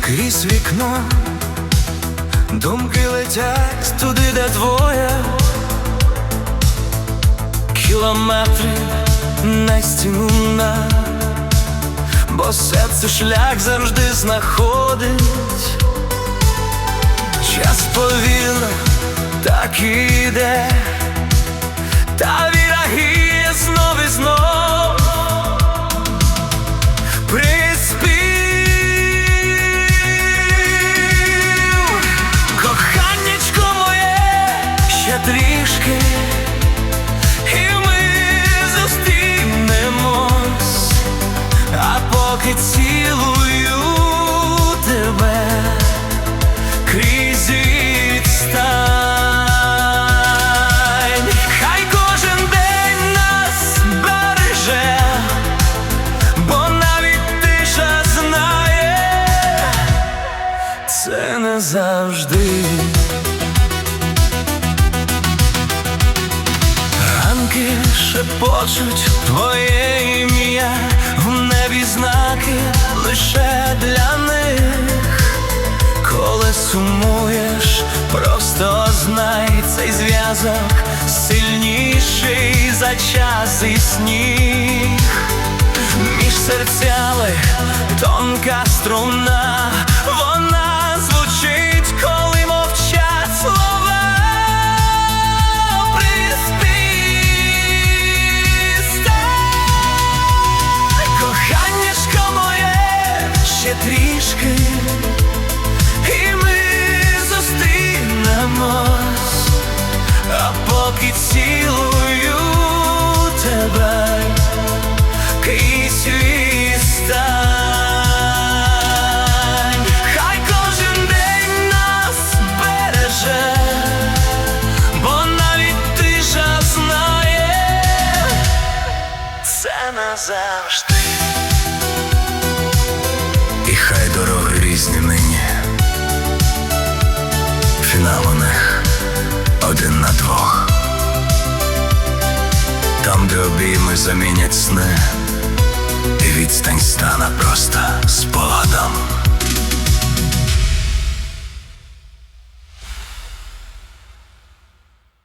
крізь вікно, думки летять туди, де двоє, кілометри не стіну бо серце шлях завжди знаходить. Час повільно так іде, та поки цілую тебе крізь відстань, хай кожен день нас береже, бо навіть тиша знає, це не завжди. Ранки шепочуть твоє сумуєш, просто знай цей зв'язок сильніший за час і сніг. Між серцями тонка струна, поки цілую тебе крізь відстань. Хай кожен день нас береже, бо навіть тиша знає, це назавжди. І хай дороги різні нині. Фінал у обійми замінять сни, і відстань стане просто спогадом.